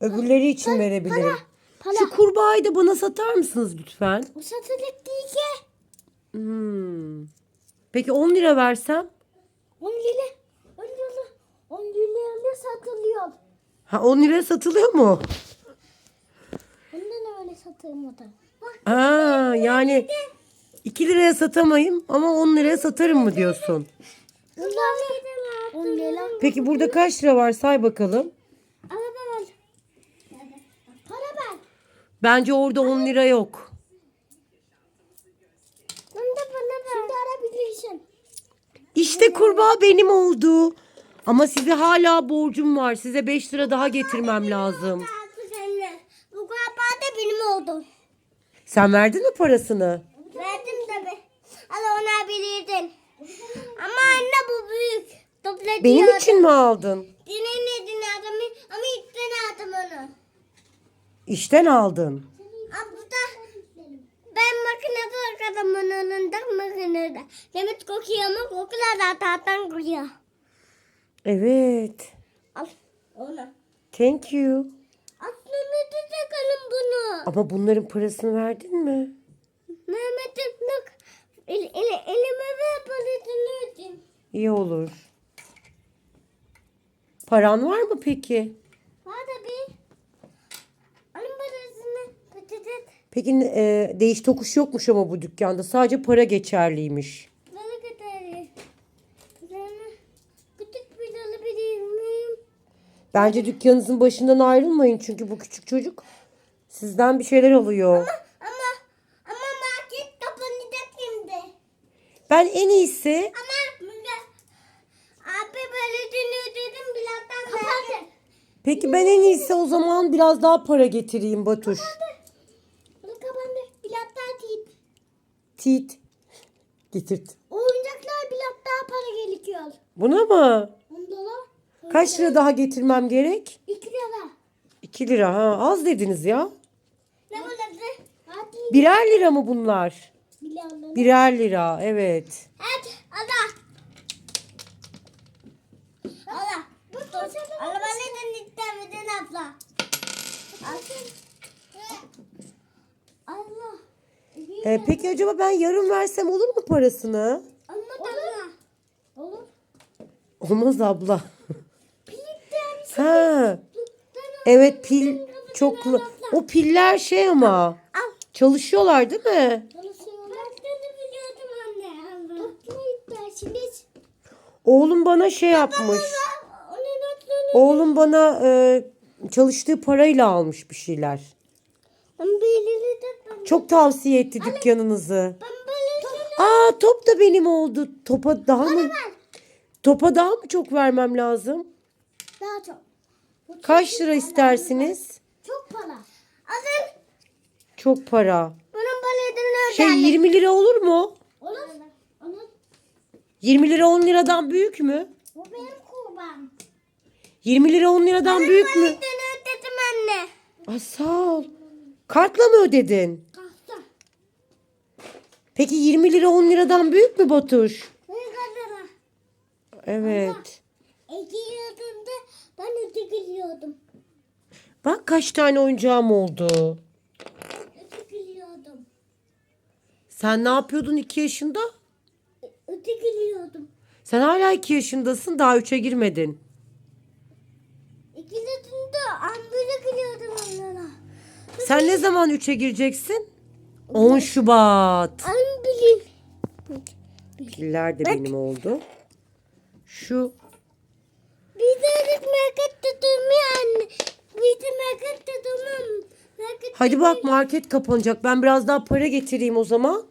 Öbürleri için verebilirim. para. Şu kurbağayı da bana satar mısınız lütfen? O satılık değil ki. Hmm. Peki 10 lira versem? 10 lira. 10 lira. 10 liraya satılıyor. Ha 10 liraya satılıyor mu? Bundan öyle satılmadı. Bak. Aa yani 2 liraya satamayım ama 10 liraya satarım mı diyorsun? Bundan 10 lira. Peki burada kaç lira var say bakalım. Araba ver. Para ver. Bence orada 10 lira yok. Bunda bana ver. Şimdi arabilirsin. İşte kurbağa benim oldu. Ama size hala borcum var. Size 5 lira daha getirmem lazım. Bu galiba da benim oldu. Sen verdin mi parasını? Verdim tabi. Ama ona bilirdin. Ama anne bu büyük. Topla Benim için mi aldın? Dinlemedin adamı ama ipten aldım onu. İşten aldın. Aa, bu da ben makinede arkadaşımın önünde makinede. Demet kokuyor ama kokular da tahtan kokuyor. Evet. Al onu. Thank you. Aslında da takalım bunu. Ama bunların parasını verdin mi? Mehmet'im bak. El, el, elime ver parasını ödeyim. İyi olur. Paran var mı peki? Var da bir. Alın parasını. Patates. Peki e, değiş tokuş yokmuş ama bu dükkanda. Sadece para geçerliymiş. Balık atarı. Sonra küçük bir alabilir miyim? Bence dükkanınızın başından ayrılmayın çünkü bu küçük çocuk sizden bir şeyler alıyor. Ama ama market kapanacak şimdi. Ben en iyisi Ama abi böyle ödedim birazdan kapandı. Peki ben en iyisi o zaman biraz daha para getireyim Batuş. Bunu kapandı. Bilatlar değil. Tit. Getirt. Oyuncaklar bilat daha para gerekiyor. Buna mı? 10 dolar. Kaç lira daha getirmem gerek? 2 lira. 2 lira ha az dediniz ya. Ne burası? Hadi. Birer lira mı bunlar? Bilal'ın. Birer lira evet. Hadi Allah. Allah. Araba neden istemedin abla? Allah. Ee, peki acaba ben yarım versem olur mu parasını? Olur. Olur. Olmaz abla. Ha. Evet pil çoklu. O piller şey ama. Al. Çalışıyorlar değil mi? Çalışıyorlar. Ben biliyordum anne. Toplu iptal. Şimdi Oğlum bana şey yapmış. Oğlum bana e, çalıştığı parayla almış bir şeyler. Ben belirli de ben. Çok tavsiye etti dükkanınızı. Aa top da benim oldu. Topa daha mı? Topa daha mı çok vermem lazım? daha çok. Kaç lira istersiniz? Çok para. Alın. Çok para. Bunun balıdını Şey 20 lira olur mu? Olur. Olur. 20 lira 10 liradan büyük mü? Bu benim kurban. 20 lira 10 liradan büyük mü? Balıdını ödedim anne. Aa, sağ ol. Kartla mı ödedin? Kalktı. Peki 20 lira 10 liradan büyük mü Batuş? Ne kadar? Evet. İki yılında ben öte gülüyordum. Bak kaç tane oyuncağım oldu. Öte gülüyordum. Sen ne yapıyordun 2 yaşında? Öte gülüyordum. Sen hala 2 yaşındasın daha 3'e girmedin. İki yılında ambule gülüyordum onlara. Sen ne zaman 3'e gireceksin? 10 Şubat. Ambulin. Piller de benim oldu. Şu Bir de market tutulmuyor anne. Bir de market tutulmam. Market hadi bak market kapanacak. Ben biraz daha para getireyim o zaman.